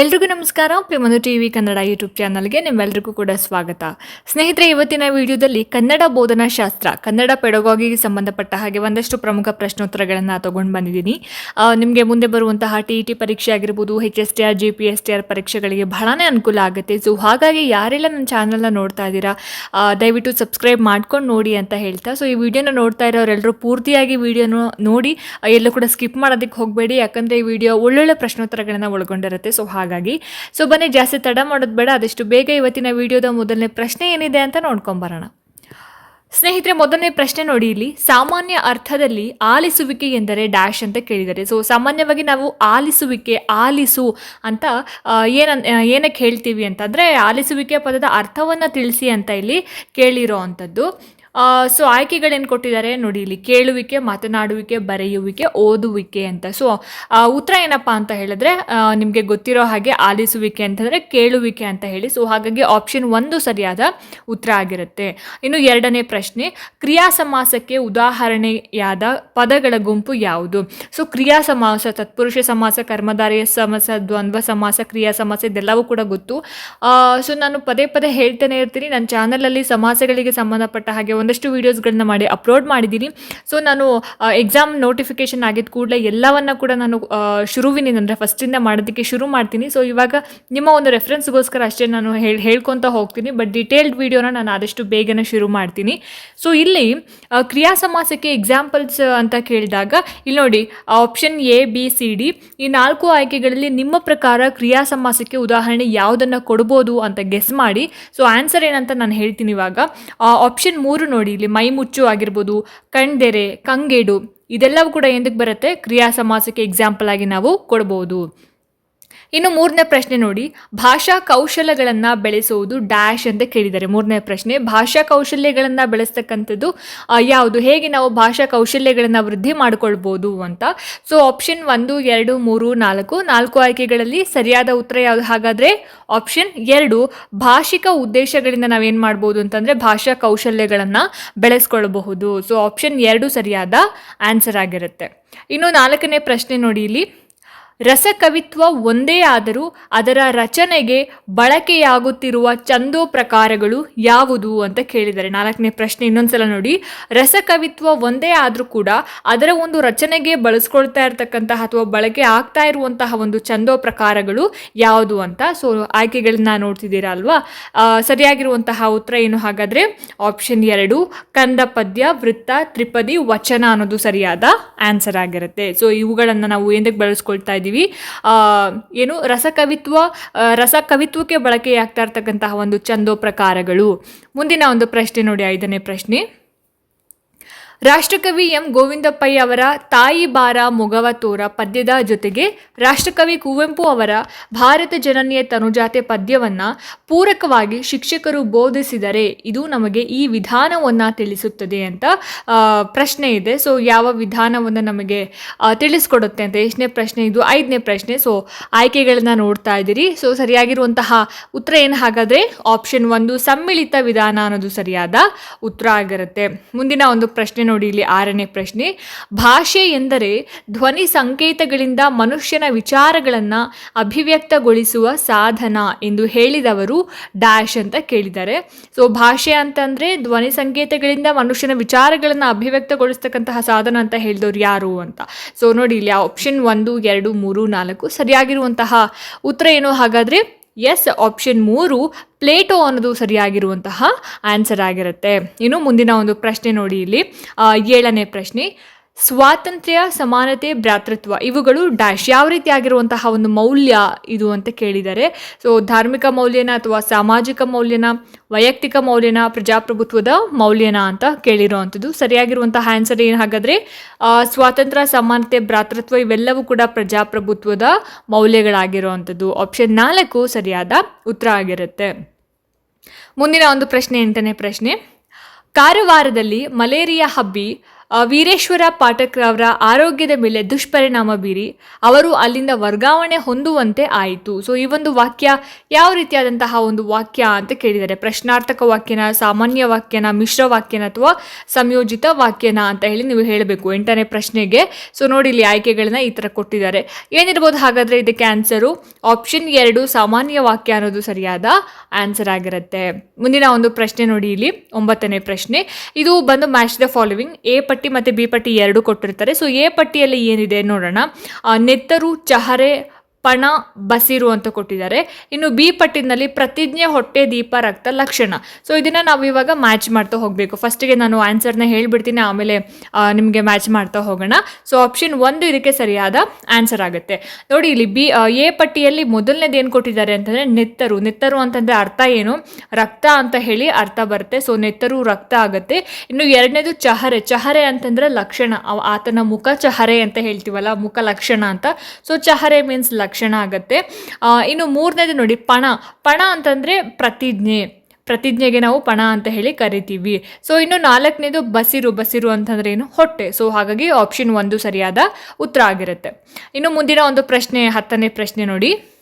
ಎಲ್ರಿಗೂ ನಮಸ್ಕಾರ. ಪ್ರಿಮನು ಟಿ ವಿ ಕನ್ನಡ ಯೂಟ್ಯೂಬ್ ಚಾನಲ್ಗೆ ನಿಮ್ಮೆಲ್ಲರಿಗೂ ಕೂಡ ಸ್ವಾಗತ. ಸ್ನೇಹಿತರೆ, ಇವತ್ತಿನ ವಿಡಿಯೋದಲ್ಲಿ ಕನ್ನಡ ಬೋಧನಾ ಶಾಸ್ತ್ರ ಕನ್ನಡ ಪೆಡಗಾಗಿಗೆ ಸಂಬಂಧಪಟ್ಟ ಹಾಗೆ ಒಂದಷ್ಟು ಪ್ರಮುಖ ಪ್ರಶ್ನೋತ್ತರಗಳನ್ನು ತಗೊಂಡು ಬಂದಿದ್ದೀನಿ. ನಿಮಗೆ ಮುಂದೆ ಬರುವಂತಹ ಟಿ ಇ ಟಿ ಪರೀಕ್ಷೆ ಆಗಿರ್ಬೋದು H S T R G P S T R ಪರೀಕ್ಷೆಗಳಿಗೆ ಬಹಳನೇ ಅನುಕೂಲ ಆಗುತ್ತೆ. ಸೊ ಹಾಗಾಗಿ ಯಾರೆಲ್ಲ ನನ್ನ ಚಾನಲ್ನ ನೋಡ್ತಾ ಇದ್ದೀರಾ ದಯವಿಟ್ಟು ಸಬ್ಸ್ಕ್ರೈಬ್ ಮಾಡ್ಕೊಂಡು ನೋಡಿ ಅಂತ ಹೇಳ್ತಾ ಸೊ ಈ ವಿಡಿಯೋನ ನೋಡ್ತಾ ಇರೋರೆಲ್ಲರೂ ಪೂರ್ತಿಯಾಗಿ ವಿಡಿಯೋನ ನೋಡಿ, ಎಲ್ಲೂ ಕೂಡ ಸ್ಕಿಪ್ ಮಾಡೋದಕ್ಕೆ ಹೋಗಬೇಡಿ. ಯಾಕಂದರೆ ಈ ವಿಡಿಯೋ ಒಳ್ಳೊಳ್ಳೆ ಪ್ರಶ್ನೋತ್ತರಗಳನ್ನು ಒಳಗೊಂಡಿರುತ್ತೆ. ಸೊ ಹಾಗಾಗಿ ಸೊ ಬನ್ನಿ, ಜಾಸ್ತಿ ತಡ ಮಾಡೋದು ಬೇಡ ಅದೆಷ್ಟು ಬೇಗ ಇವತ್ತಿನ ವಿಡಿಯೋದ ಮೊದಲನೇ ಪ್ರಶ್ನೆ ಏನಿದೆ ಅಂತ ನೋಡ್ಕೊಂಬರೋಣ. ಸ್ನೇಹಿತರೆ, ಮೊದಲನೇ ಪ್ರಶ್ನೆ ನೋಡಿ ಇಲ್ಲಿ. ಸಾಮಾನ್ಯ ಅರ್ಥದಲ್ಲಿ ಆಲಿಸುವಿಕೆ ಎಂದರೆ ಡ್ಯಾಶ್ ಅಂತ ಕೇಳಿದ್ದಾರೆ. ಸೊ ಸಾಮಾನ್ಯವಾಗಿ ನಾವು ಆಲಿಸುವಿಕೆ, ಆಲಿಸು ಅಂತ ಏನ ಏನಕ್ಕೆ ಹೇಳ್ತೀವಿ ಅಂತಂದರೆ ಆಲಿಸುವಿಕೆ ಪದದ ಅರ್ಥವನ್ನು ತಿಳಿಸಿ ಅಂತ ಇಲ್ಲಿ ಕೇಳಿರೋ ಅಂಥದ್ದು. ಸೊ ಆಯ್ಕೆಗಳೇನು ಕೊಟ್ಟಿದ್ದಾರೆ ನೋಡಿ, ಇಲ್ಲಿ ಕೇಳುವಿಕೆ, ಮಾತನಾಡುವಿಕೆ, ಬರೆಯುವಿಕೆ, ಓದುವಿಕೆ ಅಂತ. ಸೊ ಉತ್ತರ ಏನಪ್ಪ ಅಂತ ಹೇಳಿದ್ರೆ ನಿಮಗೆ ಗೊತ್ತಿರೋ ಹಾಗೆ ಆಲಿಸುವಿಕೆ ಅಂತಂದರೆ ಕೇಳುವಿಕೆ ಅಂತ ಹೇಳಿ. ಸೊ ಹಾಗಾಗಿ ಆಪ್ಷನ್ ಒಂದು ಸರಿಯಾದ ಉತ್ತರ ಆಗಿರುತ್ತೆ. ಇನ್ನು ಎರಡನೇ ಪ್ರಶ್ನೆ ಕ್ರಿಯಾ ಸಮಾಸಕ್ಕೆ ಉದಾಹರಣೆಯಾದ ಪದಗಳ ಗುಂಪು ಯಾವುದು? ಸೊ ಕ್ರಿಯಾ ಸಮಾಸ ತತ್ಪುರುಷ ಸಮಾಸ, ಕರ್ಮಧಾರಿಯ ಸಮಾಸ, ದ್ವಂದ್ವ ಸಮಾಸ, ಕ್ರಿಯಾ ಸಮಾಸ, ಇದೆಲ್ಲವೂ ಕೂಡ ಗೊತ್ತು. ಸೊ ನಾನು ಪದೇ ಪದೇ ಹೇಳ್ತಾನೆ ಇರ್ತೀನಿ. ನನ್ನ ಚಾನಲಲ್ಲಿ ಸಮಾಸಗಳಿಗೆ ಸಂಬಂಧಪಟ್ಟ ಹಾಗೆ ಒಂದಷ್ಟು ವೀಡಿಯೋಸ್ಗಳನ್ನ ಮಾಡಿ ಅಪ್ಲೋಡ್ ಮಾಡಿದ್ದೀನಿ ಸೊ ನಾನು ಎಕ್ಸಾಮ್ ನೋಟಿಫಿಕೇಶನ್ ಆಗಿದ್ದ ಕೂಡಲೇ ಎಲ್ಲವನ್ನ ಕೂಡ ನಾನು ಶುರುವಿನಿ ಅಂದರೆ ಫಸ್ಟಿಂದ ಮಾಡೋದಕ್ಕೆ ಶುರು ಮಾಡ್ತೀನಿ. ಸೊ ಇವಾಗ ನಿಮ್ಮ ಒಂದು ರೆಫರೆನ್ಸ್ಗೋಸ್ಕರ ಅಷ್ಟೇ ನಾನು ಹೇಳಿ ಹೇಳ್ಕೊತ ಹೋಗ್ತೀನಿ. ಬಟ್ ಡಿಟೇಲ್ಡ್ ವೀಡಿಯೋನ ನಾನು ಆದಷ್ಟು ಬೇಗನೆ ಶುರು ಮಾಡ್ತೀನಿ. ಸೊ ಇಲ್ಲಿ ಕ್ರಿಯಾ ಸಮಾಸಕ್ಕೆ ಎಕ್ಸಾಂಪಲ್ಸ್ ಅಂತ ಕೇಳಿದಾಗ, ಇಲ್ಲಿ ನೋಡಿ option A B C D ಈ ನಾಲ್ಕು ಆಯ್ಕೆಗಳಲ್ಲಿ ನಿಮ್ಮ ಪ್ರಕಾರ ಕ್ರಿಯಾ ಸಮಾಸಕ್ಕೆ ಉದಾಹರಣೆ ಯಾವುದನ್ನು ಕೊಡ್ಬೋದು ಅಂತ ಗೆಸ್ ಮಾಡಿ. ಸೊ ಆನ್ಸರ್ ಏನಂತ ನಾನು ಹೇಳ್ತೀನಿ ಇವಾಗ. ಆಪ್ಷನ್ ಮೂರು ನೋಡಿ, ಇಲ್ಲಿ ಮೈ ಮುಚ್ಚು ಆಗಿರ್ಬೋದು ಕಣ್ದೆರೆ ಕಂಗೇಡು, ಇದೆಲ್ಲವೂ ಕೂಡ ಎಂದಕ್ಕೆ ಬರುತ್ತೆ? ಕ್ರಿಯಾ ಸಮಾಸಕ್ಕೆ ಎಕ್ಸಾಂಪಲ್ ಆಗಿ ನಾವು ಕೊಡ್ಬೋದು. ಇನ್ನು ಮೂರನೇ ಪ್ರಶ್ನೆ ನೋಡಿ. ಭಾಷಾ ಕೌಶಲ್ಯಗಳನ್ನು ಬೆಳೆಸುವುದು ಡ್ಯಾಶ್ ಅಂತ ಕೇಳಿದ್ದಾರೆ. ಮೂರನೇ ಪ್ರಶ್ನೆ, ಭಾಷಾ ಕೌಶಲ್ಯಗಳನ್ನು ಬೆಳೆಸ್ತಕ್ಕಂಥದ್ದು ಯಾವುದು? ಹೇಗೆ ನಾವು ಭಾಷಾ ಕೌಶಲ್ಯಗಳನ್ನು ವೃದ್ಧಿ ಮಾಡಿಕೊಳ್ಬೋದು ಅಂತ? ಸೊ ಆಪ್ಷನ್ ಒಂದು, ಎರಡು, ಮೂರು, ನಾಲ್ಕು. ನಾಲ್ಕು ಆಯ್ಕೆಗಳಲ್ಲಿ ಸರಿಯಾದ ಉತ್ತರ ಯಾವುದು? ಹಾಗಾದರೆ ಆಪ್ಷನ್ ಎರಡು, ಭಾಷಿಕ ಉದ್ದೇಶಗಳಿಂದ ನಾವೇನು ಮಾಡ್ಬೋದು ಅಂತಂದರೆ ಭಾಷಾ ಕೌಶಲ್ಯಗಳನ್ನು ಬೆಳೆಸ್ಕೊಳ್ಬಹುದು. ಸೊ ಆಪ್ಷನ್ ಎರಡು ಸರಿಯಾದ ಆನ್ಸರ್ ಆಗಿರುತ್ತೆ. ಇನ್ನು ನಾಲ್ಕನೇ ಪ್ರಶ್ನೆ ನೋಡಿ ಇಲ್ಲಿ. ರಸಕವಿತ್ವ ಒಂದೇ ಆದರೂ ಅದರ ರಚನೆಗೆ ಬಳಕೆಯಾಗುತ್ತಿರುವ ಚಂದೋ ಪ್ರಕಾರಗಳು ಯಾವುದು ಅಂತ ಕೇಳಿದ್ದಾರೆ. ನಾಲ್ಕನೇ ಪ್ರಶ್ನೆ ಇನ್ನೊಂದ್ಸಲ ನೋಡಿ. ರಸಕವಿತ್ವ ಒಂದೇ ಆದರೂ ಕೂಡ ಅದರ ಒಂದು ರಚನೆಗೆ ಬಳಸ್ಕೊಳ್ತಾ ಇರತಕ್ಕಂತಹ ಅಥವಾ ಬಳಕೆ ಆಗ್ತಾ ಇರುವಂತಹ ಒಂದು ಚಂದೋ ಪ್ರಕಾರಗಳು ಯಾವುದು ಅಂತ? ಸೊ ಆಯ್ಕೆಗಳನ್ನ ನೋಡ್ತಿದ್ದೀರಾ ಅಲ್ವಾ? ಸರಿಯಾಗಿರುವಂತಹ ಉತ್ತರ ಏನು ಹಾಗಾದರೆ ಆಪ್ಷನ್ ಎರಡು ಕಂದ ಪದ್ಯ ವೃತ್ತ, ತ್ರಿಪದಿ, ವಚನ ಅನ್ನೋದು ಸರಿಯಾದ ಆನ್ಸರ್ ಆಗಿರುತ್ತೆ. ಸೊ ಇವುಗಳನ್ನು ನಾವು ಏನಕ್ಕೆ ಬಳಸ್ಕೊಳ್ತಾ ಆ, ಏನು ರಸಕವಿತ್ವ ರಸ ಕವಿತ್ವಕ್ಕೆ ಬಳಕೆಯಾಗ್ತಾ ಇರ್ತಕ್ಕಂತಹ ಒಂದು ಚಂದೋ ಪ್ರಕಾರಗಳು. ಮುಂದಿನ ಒಂದು ಪ್ರಶ್ನೆ ನೋಡಿ ಐದನೇ ಪ್ರಶ್ನೆ. ರಾಷ್ಟ್ರಕವಿ ಎಂ ಗೋವಿಂದಪ್ಪಯ್ಯ ಅವರ ತಾಯಿ ಬಾರ ಮೊಗವ ತೋರ ಪದ್ಯದ ಜೊತೆಗೆ ರಾಷ್ಟ್ರಕವಿ ಕುವೆಂಪು ಅವರ ಭಾರತ ಜನನಿಯ ತನುಜಾತೆ ಪದ್ಯವನ್ನು ಪೂರಕವಾಗಿ ಶಿಕ್ಷಕರು ಬೋಧಿಸಿದರೆ ಇದು ನಮಗೆ ಈ ವಿಧಾನವನ್ನು ತಿಳಿಸುತ್ತದೆ ಅಂತ ಪ್ರಶ್ನೆ ಇದೆ. ಸೊ ಯಾವ ವಿಧಾನವನ್ನು ನಮಗೆ ತಿಳಿಸ್ಕೊಡುತ್ತೆ ಅಂತ ಎಷ್ಟನೇ ಪ್ರಶ್ನೆ, ಇದು ಐದನೇ ಪ್ರಶ್ನೆ. ಸೊ ಆಯ್ಕೆಗಳನ್ನ ನೋಡ್ತಾ ಇದ್ದೀರಿ. ಸೊ ಸರಿಯಾಗಿರುವಂತಹ ಉತ್ತರ ಏನು ಹಾಗಾದರೆ ಆಪ್ಷನ್ ಒಂದು, ಸಮ್ಮಿಳಿತ ವಿಧಾನ ಅನ್ನೋದು ಸರಿಯಾದ ಉತ್ತರ ಆಗಿರುತ್ತೆ. ಮುಂದಿನ ಒಂದು ಪ್ರಶ್ನೆ ನೋಡಿ ಇಲ್ಲಿ ಆರನೇ ಪ್ರಶ್ನೆ. ಭಾಷೆ ಎಂದರೆ ಧ್ವನಿ ಸಂಕೇತಗಳಿಂದ ಮನುಷ್ಯನ ವಿಚಾರಗಳನ್ನು ಅಭಿವ್ಯಕ್ತಗೊಳಿಸುವ ಸಾಧನ ಎಂದು ಹೇಳಿದವರು ಡ್ಯಾಶ್ ಅಂತ ಕೇಳಿದ್ದಾರೆ. ಸೊ ಭಾಷೆ ಅಂತಂದರೆ ಧ್ವನಿ ಸಂಕೇತಗಳಿಂದ ಮನುಷ್ಯನ ವಿಚಾರಗಳನ್ನು ಅಭಿವ್ಯಕ್ತಗೊಳಿಸ್ತಕ್ಕಂತಹ ಸಾಧನ ಅಂತ ಹೇಳಿದವರು ಯಾರು ಅಂತ. ಸೊ ನೋಡಿ ಇಲ್ಲಿ ಆಪ್ಷನ್ ಒಂದು, ಎರಡು, ಮೂರು, ನಾಲ್ಕು ಸರಿಯಾಗಿರುವಂತಹ ಉತ್ತರ ಏನು? ಹಾಗಾದರೆ ಎಸ್ ಆಪ್ಷನ್ ಮೂರು ಪ್ಲೇಟೋ ಅನ್ನೋದು ಸರಿಯಾಗಿರುವಂತಹ ಆನ್ಸರ್ ಆಗಿರುತ್ತೆ. ಇನ್ನು ಮುಂದಿನ ಒಂದು ಪ್ರಶ್ನೆ ನೋಡಿ ಇಲ್ಲಿ. ಏಳನೇ ಪ್ರಶ್ನೆ. ಸ್ವಾತಂತ್ರ್ಯ, ಸಮಾನತೆ, ಭ್ರಾತೃತ್ವ ಇವುಗಳು ಡ್ಯಾಶ್. ಯಾವ ರೀತಿಯಾಗಿರುವಂತಹ ಒಂದು ಮೌಲ್ಯ ಇದು ಅಂತ ಕೇಳಿದ್ದಾರೆ ಸೊ ಧಾರ್ಮಿಕ ಮೌಲ್ಯನ ಅಥವಾ ಸಾಮಾಜಿಕ ಮೌಲ್ಯನ, ವೈಯಕ್ತಿಕ ಮೌಲ್ಯನ, ಪ್ರಜಾಪ್ರಭುತ್ವದ ಮೌಲ್ಯನ ಅಂತ ಕೇಳಿರುವಂಥದ್ದು. ಸರಿಯಾಗಿರುವಂತಹ ಆನ್ಸರ್ ಏನು ಹಾಗಾದರೆ ಸ್ವಾತಂತ್ರ್ಯ, ಸಮಾನತೆ, ಭ್ರಾತೃತ್ವ ಇವೆಲ್ಲವೂ ಕೂಡ ಪ್ರಜಾಪ್ರಭುತ್ವದ ಮೌಲ್ಯಗಳಾಗಿರುವಂಥದ್ದು. ಆಪ್ಷನ್ ನಾಲ್ಕು ಸರಿಯಾದ ಉತ್ತರ ಆಗಿರುತ್ತೆ. ಮುಂದಿನ ಒಂದು ಪ್ರಶ್ನೆ ಎಂಟನೇ ಪ್ರಶ್ನೆ. ಕಾರವಾರದಲ್ಲಿ ಮಲೇರಿಯಾ ಹಬ್ಬಿ ವೀರೇಶ್ವರ ಪಾಠಕ್ ಅವರ ಆರೋಗ್ಯದ ಮೇಲೆ ದುಷ್ಪರಿಣಾಮ ಬೀರಿ ಅವರು ಅಲ್ಲಿಂದ ವರ್ಗಾವಣೆ ಹೊಂದುವಂತೆ ಆಯಿತು. ಸೊ ಈ ಒಂದು ವಾಕ್ಯ ಯಾವ ರೀತಿಯಾದಂತಹ ಒಂದು ವಾಕ್ಯ ಅಂತ ಕೇಳಿದ್ದಾರೆ ಪ್ರಶ್ನಾರ್ಥಕ ವಾಕ್ಯನ, ಸಾಮಾನ್ಯ ವಾಕ್ಯನ, ಮಿಶ್ರ ವಾಕ್ಯನ ಅಥವಾ ಸಂಯೋಜಿತ ವಾಕ್ಯನ ಅಂತ ಹೇಳಿ ನೀವು ಹೇಳಬೇಕು ಎಂಟನೇ ಪ್ರಶ್ನೆಗೆ. ಸೊ ನೋಡಿ ಇಲ್ಲಿ ಆಯ್ಕೆಗಳನ್ನ ಈ ಥರ ಕೊಟ್ಟಿದ್ದಾರೆ. ಏನಿರ್ಬೋದು ಹಾಗಾದರೆ ಇದಕ್ಕೆ ಆನ್ಸರು ಆಪ್ಷನ್ ಎರಡು, ಸಾಮಾನ್ಯ ವಾಕ್ಯ ಅನ್ನೋದು ಸರಿಯಾದ ಆನ್ಸರ್ ಆಗಿರುತ್ತೆ. ಮುಂದಿನ ಒಂದು ಪ್ರಶ್ನೆ ನೋಡಿ ಇಲ್ಲಿ, ಒಂಬತ್ತನೇ ಪ್ರಶ್ನೆ. ಇದು ಬಂದು ಮ್ಯಾಚ್ ದ ಫಾಲೋವಿಂಗ್ ಎ ಮತ್ತು ಬಿ ಪಟ್ಟಿ ಎರಡು ಕೊಟ್ಟಿರ್ತಾರೆ. ಸೊ ಎ ಪಟ್ಟಿಯಲ್ಲಿ ಏನಿದೆ ನೋಡೋಣ. ನೆತ್ತರು ಚಹರೆ ಪಣ ಬಸಿರು ಅಂತ ಕೊಟ್ಟಿದ್ದಾರೆ. ಇನ್ನು ಬಿ ಪಟ್ಟಿನಲ್ಲಿ ಪ್ರತಿಜ್ಞೆ ಹೊಟ್ಟೆ ದೀಪ, ರಕ್ತ ಲಕ್ಷಣ. ಸೊ ಇದನ್ನು ನಾವು ಇವಾಗ ಮ್ಯಾಚ್ ಮಾಡ್ತಾ ಹೋಗಬೇಕು. ಫಸ್ಟಿಗೆ ನಾನು ಆನ್ಸರ್ನ ಹೇಳ್ಬಿಡ್ತೀನಿ, ಆಮೇಲೆ ನಿಮಗೆ ಮ್ಯಾಚ್ ಮಾಡ್ತಾ ಹೋಗೋಣ. ಸೊ ಆಪ್ಷನ್ ಒಂದು ಇದಕ್ಕೆ ಸರಿಯಾದ ಆನ್ಸರ್ ಆಗುತ್ತೆ. ನೋಡಿ, ಇಲ್ಲಿ ಬಿ ಎ ಪಟ್ಟಿಯಲ್ಲಿ ಮೊದಲನೇದು ಏನು ಕೊಟ್ಟಿದ್ದಾರೆ ಅಂತಂದರೆ ನೆತ್ತರು. ನೆತ್ತರು ಅಂತಂದರೆ ಅರ್ಥ ಏನು? ರಕ್ತ ಅಂತ ಹೇಳಿ ಅರ್ಥ ಬರುತ್ತೆ. ಸೊ ನೆತ್ತರು ರಕ್ತ ಆಗುತ್ತೆ. ಇನ್ನು ಎರಡನೇದು ಚಹರೆ. ಚಹರೆ ಅಂತಂದ್ರೆ ಲಕ್ಷಣ. ಆತನ ಮುಖ ಚಹರೆ ಅಂತ ಹೇಳ್ತೀವಲ್ಲ, ಮುಖ ಲಕ್ಷಣ ಅಂತ. ಸೊ ಚಹರೆ ಮೀನ್ಸ್ ಲಕ್ಷಣ ಆಗುತ್ತೆ. ಆಗತ್ತೆ ಇನ್ನು ಮೂರನೇದು ನೋಡಿ, ಪಣ. ಪಣ ಅಂತಂದ್ರೆ ಪ್ರತಿಜ್ಞೆ. ಪ್ರತಿಜ್ಞೆಗೆ ನಾವು ಪಣ ಅಂತ ಹೇಳಿ ಕರಿತೀವಿ. ಸೊ ಇನ್ನು ನಾಲ್ಕನೇದು ಬಸಿರು. ಬಸಿರು ಅಂತಂದ್ರೆ ಏನು? ಹೊಟ್ಟೆ. ಸೊ ಹಾಗಾಗಿ ಆಪ್ಷನ್ ಒಂದು ಸರಿಯಾದ ಉತ್ತರ ಆಗಿರುತ್ತೆ. ಇನ್ನು ಮುಂದಿನ ಒಂದು ಪ್ರಶ್ನೆ, ಹತ್ತನೇ ಪ್ರಶ್ನೆ ನೋಡಿ.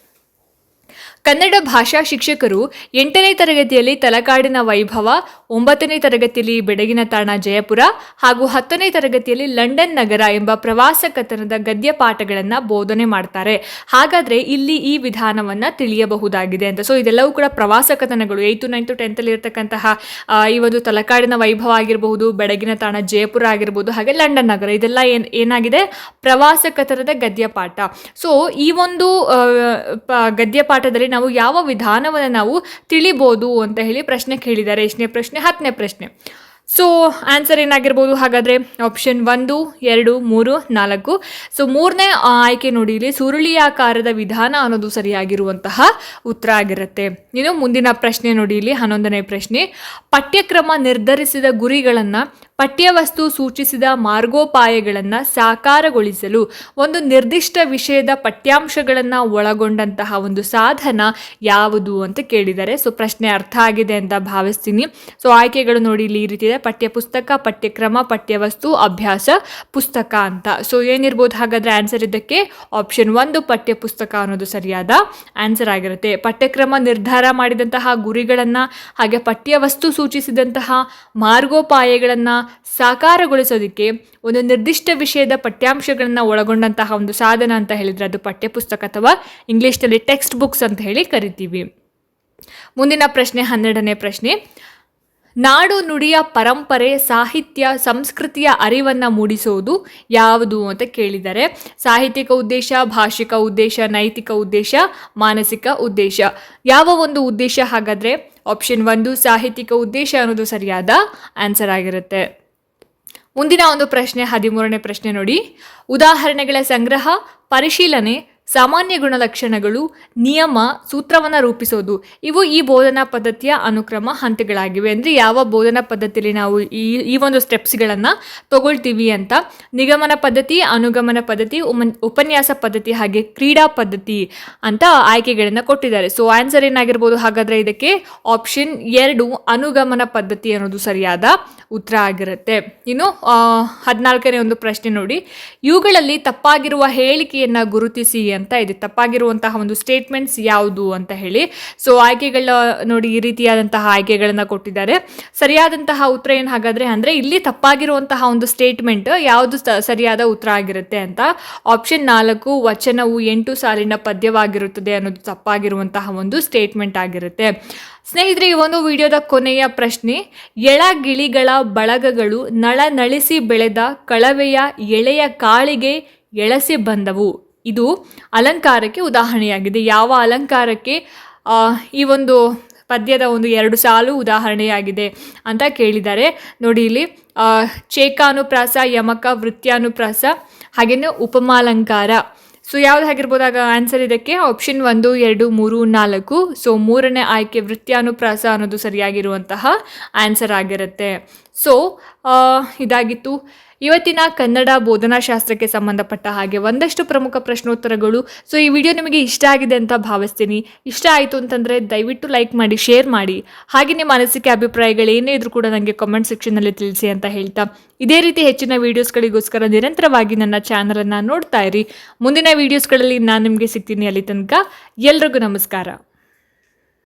ಕನ್ನಡ ಭಾಷಾ ಶಿಕ್ಷಕರು ಎಂಟನೇ ತರಗತಿಯಲ್ಲಿ ತಲಕಾಡಿನ ವೈಭವ, ಒಂಬತ್ತನೇ ತರಗತಿಯಲ್ಲಿ ಬೆಡಗಿನ ತಾಣ ಜಯಪುರ ಹಾಗೂ ಹತ್ತನೇ ತರಗತಿಯಲ್ಲಿ ಲಂಡನ್ ನಗರ ಎಂಬ ಪ್ರವಾಸ ಕಥನದ ಗದ್ಯ ಪಾಠಗಳನ್ನು ಬೋಧನೆ ಮಾಡ್ತಾರೆ. ಹಾಗಾದ್ರೆ ಇಲ್ಲಿ ಈ ವಿಧಾನವನ್ನ ತಿಳಿಯಬಹುದಾಗಿದೆ ಅಂತ. ಸೊ ಇದೆಲ್ಲವೂ ಕೂಡ ಪ್ರವಾಸ ಕಥನಗಳು. ಏಯ್ತು ನೈನ್ತು ಟೆಂತಲ್ಲಿ ಇರತಕ್ಕಂತಹ ಈ ಒಂದು ತಲಕಾಡಿನ ವೈಭವ ಆಗಿರಬಹುದು, ಬೆಡಗಿನ ತಾಣ ಜಯಪುರ ಆಗಿರ್ಬೋದು ಹಾಗೆ ಲಂಡನ್ ನಗರ, ಇದೆಲ್ಲ ಏನ್, ಏನಾಗಿದೆ? ಪ್ರವಾಸ ಕಥನದ ಗದ್ಯ ಪಾಠ. ಸೊ ಈ ಒಂದು ಗದ್ಯ ಪಾಠದಲ್ಲಿ ನಾವು ಯಾವ ವಿಧಾನವನ್ನು ನಾವು ತಿಳಿಬೋದು ಅಂತ ಹೇಳಿ ಪ್ರಶ್ನೆ ಕೇಳಿದ್ದಾರೆ. ಎಷ್ಟನೇ ಪ್ರಶ್ನೆ? ಹತ್ತನೇ ಪ್ರಶ್ನೆ. ಸೊ ಆನ್ಸರ್ ಏನಾಗಿರ್ಬೋದು? ಹಾಗಾದರೆ ಆಪ್ಷನ್ ಒಂದು, ಎರಡು, ಮೂರು, ನಾಲ್ಕು. ಸೊ ಮೂರನೇ ಆಯ್ಕೆ ನೋಡಿ, ಇಲ್ಲಿ ಸುರುಳಿಯಾಕಾರದ ವಿಧಾನ ಅನ್ನೋದು ಸರಿಯಾಗಿರುವಂತಹ ಉತ್ತರ ಆಗಿರುತ್ತೆ. ಇನ್ನು ಮುಂದಿನ ಪ್ರಶ್ನೆ ನೋಡಿ, ಇಲ್ಲಿ ಹನ್ನೊಂದನೇ ಪ್ರಶ್ನೆ. ಪಠ್ಯಕ್ರಮ ನಿರ್ಧರಿಸಿದ ಗುರಿಗಳನ್ನು ಪಠ್ಯವಸ್ತು ಸೂಚಿಸಿದ ಮಾರ್ಗೋಪಾಯಗಳನ್ನು ಸಾಕಾರಗೊಳಿಸಲು ಒಂದು ನಿರ್ದಿಷ್ಟ ವಿಷಯದ ಪಠ್ಯಾಂಶಗಳನ್ನು ಒಳಗೊಂಡಂತಹ ಒಂದು ಸಾಧನ ಯಾವುದು ಅಂತ ಕೇಳಿದ್ದಾರೆ ಸೊ ಪ್ರಶ್ನೆ ಅರ್ಥ ಆಗಿದೆ ಅಂತ ಭಾವಿಸ್ತೀನಿ. ಸೊ ಆಯ್ಕೆಗಳು ನೋಡಿ ಇಲ್ಲಿ ಈ ರೀತಿ ಇದೆ ಪಠ್ಯಪುಸ್ತಕ ಪಠ್ಯಕ್ರಮ, ಪಠ್ಯವಸ್ತು, ಅಭ್ಯಾಸ, ಪುಸ್ತಕ ಅಂತ. ಸೊ ಏನಿರ್ಬೋದು? ಹಾಗಾದರೆ ಆನ್ಸರ್ ಇದಕ್ಕೆ ಆಪ್ಷನ್ ಒಂದು ಪಠ್ಯಪುಸ್ತಕ ಅನ್ನೋದು ಸರಿಯಾದ ಆನ್ಸರ್ ಆಗಿರುತ್ತೆ. ಪಠ್ಯಕ್ರಮ ನಿರ್ಧಾರ ಮಾಡಿದಂತಹ ಗುರಿಗಳನ್ನು, ಹಾಗೆ ಪಠ್ಯವಸ್ತು ಸೂಚಿಸಿದಂತಹ ಮಾರ್ಗೋಪಾಯಗಳನ್ನು ಸಾಕಾರಗೊಳಿಸೋದಕ್ಕೆ ಒಂದು ನಿರ್ದಿಷ್ಟ ವಿಷಯದ ಪಠ್ಯಾಂಶಗಳನ್ನು ಒಳಗೊಂಡಂತಹ ಒಂದು ಸಾಧನ ಅಂತ ಹೇಳಿದ್ರೆ ಅದು ಪಠ್ಯಪುಸ್ತಕ ಅಥವಾ ಇಂಗ್ಲೀಷ್ನಲ್ಲಿ ಟೆಕ್ಸ್ಟ್ ಬುಕ್ಸ್ ಅಂತ ಹೇಳಿ ಕರಿತೀವಿ. ಮುಂದಿನ ಪ್ರಶ್ನೆ ಹನ್ನೆರಡನೇ ಪ್ರಶ್ನೆ ನಾಡು ನುಡಿಯ ಪರಂಪರೆ, ಸಾಹಿತ್ಯ, ಸಂಸ್ಕೃತಿಯ ಅರಿವನ್ನು ಮೂಡಿಸುವುದು ಯಾವುದು ಅಂತ ಕೇಳಿದ್ದಾರೆ ಸಾಹಿತ್ಯಿಕ ಉದ್ದೇಶ, ಭಾಷಿಕ ಉದ್ದೇಶ, ನೈತಿಕ ಉದ್ದೇಶ, ಮಾನಸಿಕ ಉದ್ದೇಶ. ಯಾವ ಒಂದು ಉದ್ದೇಶ ಹಾಗಾದರೆ ಆಪ್ಷನ್ ಒಂದು ಸಾಹಿತ್ಯಿಕ ಉದ್ದೇಶ ಅನ್ನೋದು ಸರಿಯಾದ ಆನ್ಸರ್ ಆಗಿರುತ್ತೆ. ಮುಂದಿನ ಒಂದು ಪ್ರಶ್ನೆ, ಹದಿಮೂರನೇ ಪ್ರಶ್ನೆ ನೋಡಿ. ಉದಾಹರಣೆಗಳ ಸಂಗ್ರಹ, ಪರಿಶೀಲನೆ ಸಾಮಾನ್ಯ ಗುಣಲಕ್ಷಣಗಳು ನಿಯಮ, ಸೂತ್ರವನ್ನು ರೂಪಿಸೋದು. ಇವು ಈ ಬೋಧನಾ ಪದ್ಧತಿಯ ಅನುಕ್ರಮ ಹಂತಗಳಾಗಿವೆ. ಅಂದರೆ ಯಾವ ಬೋಧನಾ ಪದ್ಧತಿಯಲ್ಲಿ ನಾವು ಈ ಈ ಒಂದು ಸ್ಟೆಪ್ಸ್ಗಳನ್ನು ತಗೊಳ್ತೀವಿ ಅಂತ. ನಿಗಮನ ಪದ್ಧತಿ, ಅನುಗಮನ ಪದ್ಧತಿ ಉಪನ್ಯಾಸ ಪದ್ಧತಿ ಹಾಗೆ ಕ್ರೀಡಾ ಪದ್ಧತಿ ಅಂತ ಆಯ್ಕೆಗಳನ್ನು ಕೊಟ್ಟಿದ್ದಾರೆ. ಸೊ ಆನ್ಸರ್ ಏನಾಗಿರ್ಬೋದು? ಹಾಗಾದರೆ ಇದಕ್ಕೆ ಆಪ್ಷನ್ ಎರಡು, ಅನುಗಮನ ಪದ್ಧತಿ ಅನ್ನೋದು ಸರಿಯಾದ ಉತ್ತರ ಆಗಿರುತ್ತೆ. ಇನ್ನು ಹದಿನಾಲ್ಕನೇ ಒಂದು ಪ್ರಶ್ನೆ ನೋಡಿ. ಇವುಗಳಲ್ಲಿ ತಪ್ಪಾಗಿರುವ ಹೇಳಿಕೆಯನ್ನು ಗುರುತಿಸಿ ಅಂತ ಇದೆ ತಪ್ಪಾಗಿರುವಂತಹ ಒಂದು ಸ್ಟೇಟ್ಮೆಂಟ್ಸ್ ಯಾವುದು ಅಂತ ಹೇಳಿ. ಸೊ ಆಯ್ಕೆಗಳ ನೋಡಿ ಈ ರೀತಿಯಾದಂತಹ ಆಯ್ಕೆಗಳನ್ನು ಕೊಟ್ಟಿದ್ದಾರೆ. ಸರಿಯಾದಂತಹ ಉತ್ತರ ಏನು ಹಾಗಾದರೆ ಅಂದರೆ ಇಲ್ಲಿ ತಪ್ಪಾಗಿರುವಂತಹ ಒಂದು ಸ್ಟೇಟ್ಮೆಂಟ್ ಯಾವುದು ಸರಿಯಾದ ಉತ್ತರ ಆಗಿರುತ್ತೆ ಅಂತ. ಆಪ್ಷನ್ ನಾಲ್ಕು, ವಚನವು ಎಂಟು ಸಾಲಿನ ಪದ್ಯವಾಗಿರುತ್ತದೆ ಅನ್ನೋದು ತಪ್ಪಾಗಿರುವಂತಹ ಒಂದು ಸ್ಟೇಟ್ಮೆಂಟ್ ಆಗಿರುತ್ತೆ. ಸ್ನೇಹಿತರೆ ಈ ಒಂದು ವಿಡಿಯೋದ ಕೊನೆಯ ಪ್ರಶ್ನೆ. ಎಳಗಿಳಿಗಳ ಬಳಗಗಳು ನಳನಳಿಸಿ ಬೆಳೆದ ಕಳವೆಯ ಎಳೆಯ ಕಾಳಿಗೆ ಎಳಸಿ ಬಂದವು. ಇದು ಅಲಂಕಾರಕ್ಕೆ ಉದಾಹರಣೆಯಾಗಿದೆ. ಯಾವ ಅಲಂಕಾರಕ್ಕೆ ಈ ಒಂದು ಪದ್ಯದ ಒಂದು ಎರಡು ಸಾಲು ಉದಾಹರಣೆಯಾಗಿದೆ ಅಂತ ಕೇಳಿದ್ದಾರೆ ನೋಡಿ ಇಲ್ಲಿ ಚೇಕಾನುಪ್ರಾಸ, ಯಮಕ, ವೃತ್ಯಾನುಪ್ರಾಸ, ಹಾಗೆಯೇ ಉಪಮಾಲಂಕಾರ. ಸೊ ಯಾವ್ದು ಆಗಿರ್ಬೋದಾಗ ಆನ್ಸರ್ ಇದಕ್ಕೆ? ಆಪ್ಷನ್ ಒಂದು, ಎರಡು, ಮೂರು, ನಾಲ್ಕು. ಸೊ ಮೂರನೇ ಆಯ್ಕೆ ವೃತ್ಯಾನುಪ್ರಾಸ ಅನ್ನೋದು ಸರಿಯಾಗಿರುವಂತಹ ಆನ್ಸರ್ ಆಗಿರುತ್ತೆ. ಸೊ ಇದಾಗಿತ್ತು. ಇವತ್ತಿನ ಕನ್ನಡ ಬೋಧನಾಶಾಸ್ತ್ರಕ್ಕೆ ಸಂಬಂಧಪಟ್ಟ ಹಾಗೆ ಒಂದಷ್ಟು ಪ್ರಮುಖ ಪ್ರಶ್ನೋತ್ತರಗಳು. ಸೊ ಈ ವಿಡಿಯೋ ನಿಮಗೆ ಇಷ್ಟ ಆಗಿದೆ ಅಂತ ಭಾವಿಸ್ತೀನಿ. ಇಷ್ಟ ಆಯಿತು ಅಂತಂದರೆ ದಯವಿಟ್ಟು ಲೈಕ್ ಮಾಡಿ ಶೇರ್ ಮಾಡಿ. ಹಾಗೆ ನಿಮ್ಮ ಅನಿಸಿಕೆ, ಅಭಿಪ್ರಾಯಗಳು ಏನೇ ಇದ್ರೂ ಕೂಡ ನನಗೆ ಕಮೆಂಟ್ ಸೆಕ್ಷನ್ನಲ್ಲಿ ತಿಳಿಸಿ ಅಂತ ಹೇಳ್ತಾ. ಇದೇ ರೀತಿ ಹೆಚ್ಚಿನ ವೀಡಿಯೋಸ್ಗಳಿಗೋಸ್ಕರ ನಿರಂತರವಾಗಿ ನನ್ನ ಚಾನಲನ್ನು ನೋಡ್ತಾ ಇರಿ. ಮುಂದಿನ ವೀಡಿಯೋಸ್ಗಳಲ್ಲಿ ನಾನು ನಿಮಗೆ ಸಿಗ್ತೀನಿ ಅಲ್ಲಿ ತನಕ. ಎಲ್ರಿಗೂ ನಮಸ್ಕಾರ.